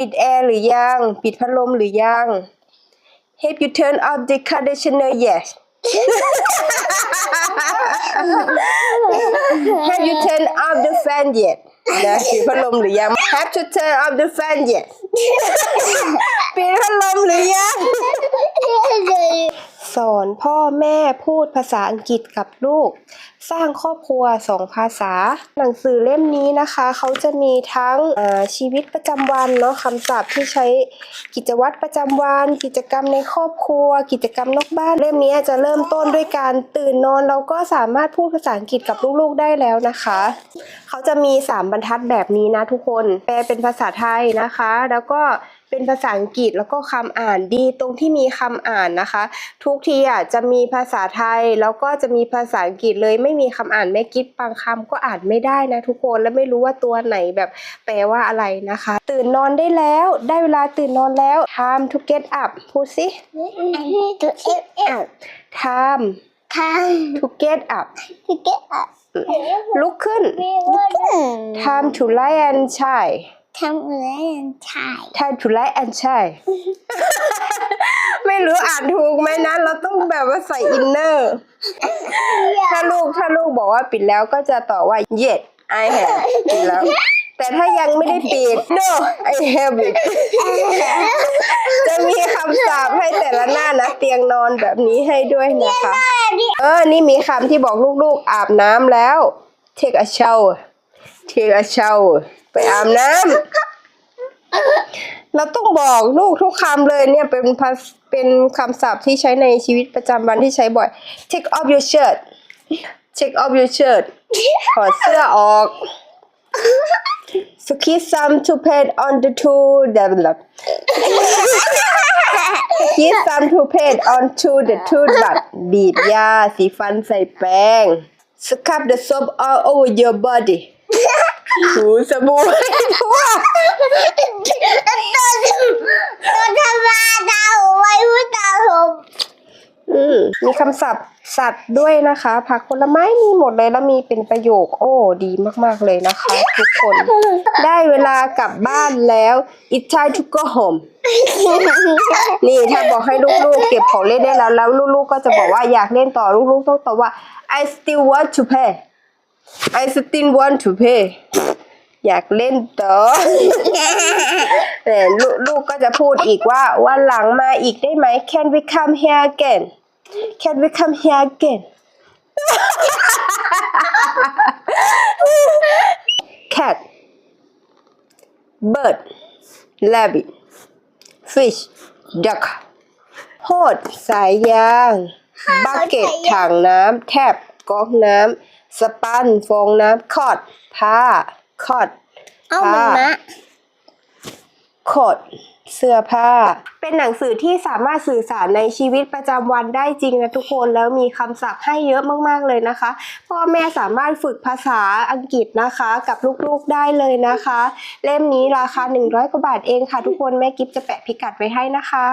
ปิดแอร์หรือยัง ปิดพัดลมหรือยัง Have you turned off the conditioner yet Have you turned off the fan yet นะปิดพัดลมหรือยัง Have to turn off the fan yet ปิดพัดลมหรือยัง ส อนพ่อแม่พูดภาษาอังกฤษกับลูก สร้างครอบครัวสองภาษา หนังสือเล่มนี้นะคะ เขาจะมีทั้งชีวิตประจำวันเนาะคำศัพท์ที่ใช้กิจวัตรประจำวัน กิจกรรมในครอบครัว กิจกรรมนอกบ้านเล่มนี้จะเริ่มต้นด้วยการตื่นนอนเราก็สามารถพูดภาษาอังกฤษกับลูกๆได้แล้วนะคะ เขาจะมี 3 บรรทัดแบบนี้นะทุกคน แปลเป็นภาษาไทยนะคะ แล้วก็ เป็นภาษาอังกฤษแล้วก็คำอ่านดีตรงที่มีคำอ่านนะคะ ทุกทีอะจะมีภาษาไทยแล้วก็จะมีภาษาอังกฤษเลยไม่มีคำอ่านแม่กิ๊บบางคำก็อ่านไม่ได้นะทุกคนและไม่รู้ว่าตัวไหนแบบแปลว่าอะไรนะคะ ตื่นนอนได้แล้วได้เวลาตื่นนอนแล้ว time to get up พูดสิ time to get up ลุกขึ้น time to lie and shine ทำอะไรใช่ time to lie and shine ไม่รู้อ่านถูกไหมนะ เราต้องแบบว่าใส่อินเนอร์ ถ้าลูกถ้าลูกบอกว่าปิดแล้วก็จะตอบว่า yes I have ปิดแล้ว แต่ถ้ายังไม่ได้ปิด no I have it จะมีคำสาปให้แต่ละหน้านะ เตียงนอนแบบนี้ให้ด้วยนะคะ เออ นี่มีคำที่บอกลูกๆอาบน้ำแล้ว take a shower take a shower ไปอาบน้ำเราต้องบอกลูกทุกคำเลยเนี่ยเป็นภาษเป็นคำศัพท์ที่ใช้ในชีวิตประจำวันที่ใช้บ่อย take off your shirt take off your shirt ถอดเสื้อออก s k i s some to paint on the two develop Ski some to paint onto the toothbrush บีบยาสีฟันใส่แป้ง Scrub the soap all over your body ถูสบู่ให้ทั่วตัวธรรมดาไว้พูดตาผมอืมมีคำศัพท์สัตว์ด้วยนะคะ ผักผลไม้มีหมดเลยแล้วมีเป็นประโยค โอ้ ดีมากๆเลยนะคะ ทุกคน ได้เวลากลับบ้านแล้ว it's time to go home นี่ถ้าบอกให้ลูกๆ เก็บของเล่นได้แล้วแล้วลูกๆ ก็จะบอกว่าอยากเล่นต่อลูกๆ ต้องตอบว่า I still want to play I still want to play อยากเล่นต่อแต่ลูกลูกก็จะพูดอีกว่าวันหลังมาอีกได้ไหม Can we come here again Can we come here again Cat Bird Rabbit Fish Duck โหดสายยาง บักเก็ตถังน้ำแทบก๊อกน้ำ สปันฟองน้ำคอดผ้าคอดเอามันมาขด เสื้อผ้า เป็นหนังสือที่สามารถสื่อสารในชีวิตประจำวันได้จริงนะทุกคนแล้วมีคำศัพท์ให้เยอะมากๆเลยนะคะ พ่อแม่สามารถฝึกภาษาอังกฤษนะคะ กับลูกๆได้เลยนะคะ เล่มนี้ราคา 100 กว่าบาทเองค่ะทุกคนแม่กิฟจะแปะพิกัดไว้ให้นะคะ